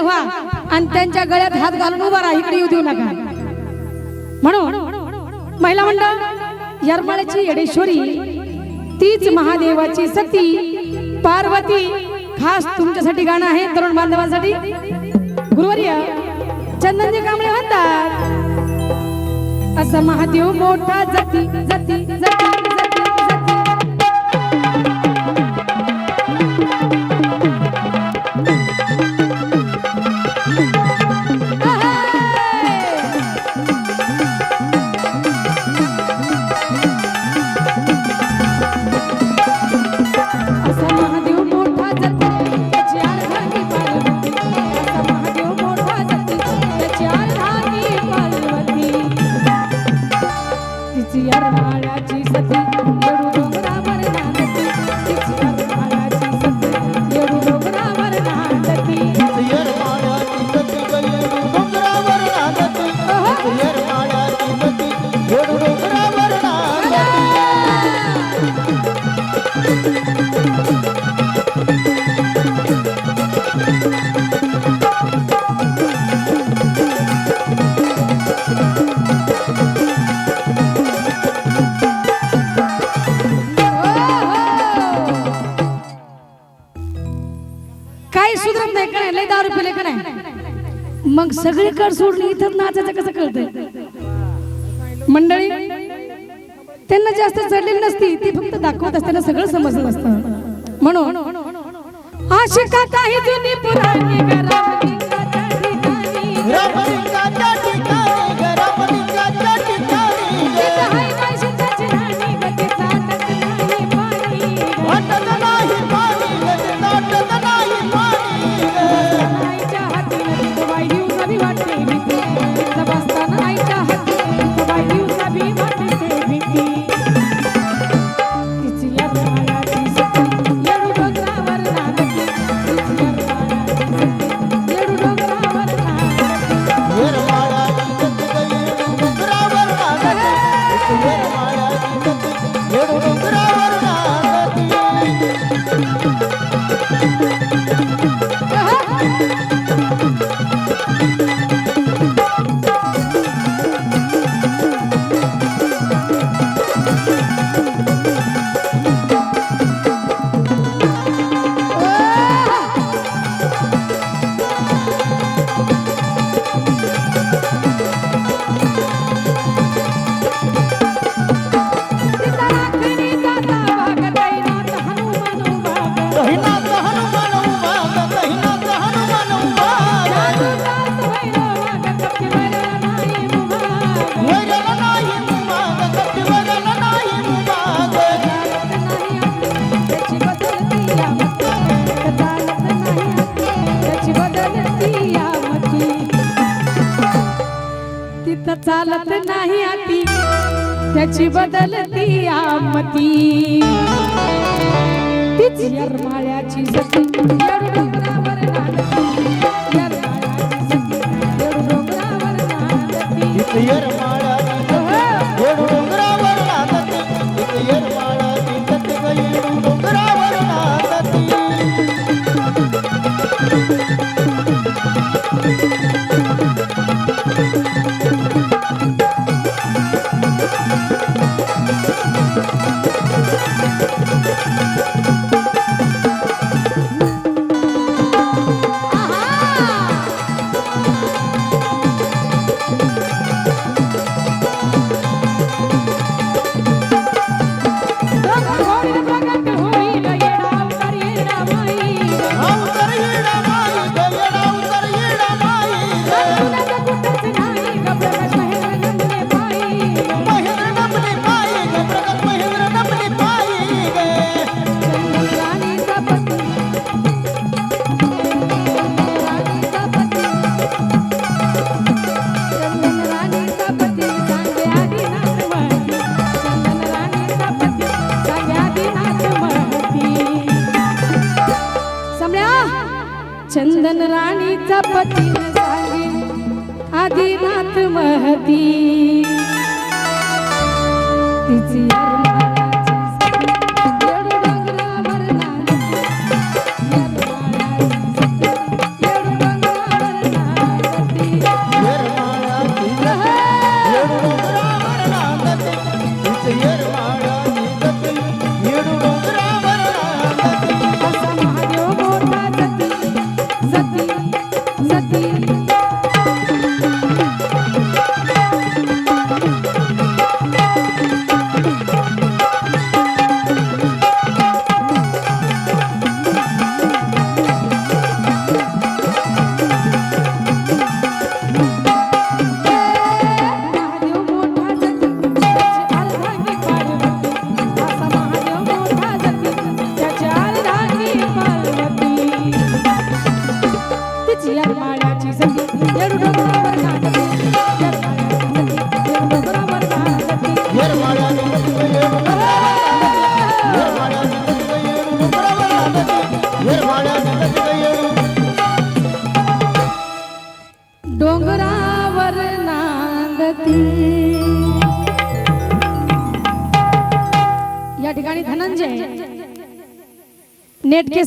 निर्माण व्हा आणि त्यांच्या गळ्यात हात घालून उभा राहा. इकडे येऊ देऊ नका. म्हणून महिला मंडळ यरमाळ्याची येडेश्वरी तीच महादेवाची सती पार्वती खास तुमच्यासाठी गाणं आहे तरुण बांधवांसाठी. गुरुवर्य चंदनजी कांबळे म्हणतात असं महादेव मोठा जती जती जती मग सगळीकडे सोडली इथं नाचायचं कसं कळतंय? मंडळी त्यांना जास्त चढलेली नसती ती फक्त दाखवत असताना सगळं समजलं असतं. म्हणून आशिका काही जुनी पुराणी મારા त्याची बदलती आमती. तीच यरमाळ्याची सती यरडोंगरावर नांदती. यरमाळ्याची सती यरडोंगरावर नांदती. चंदन राणीचा पती सांगे आदिनाथ महती. तिची নেটকে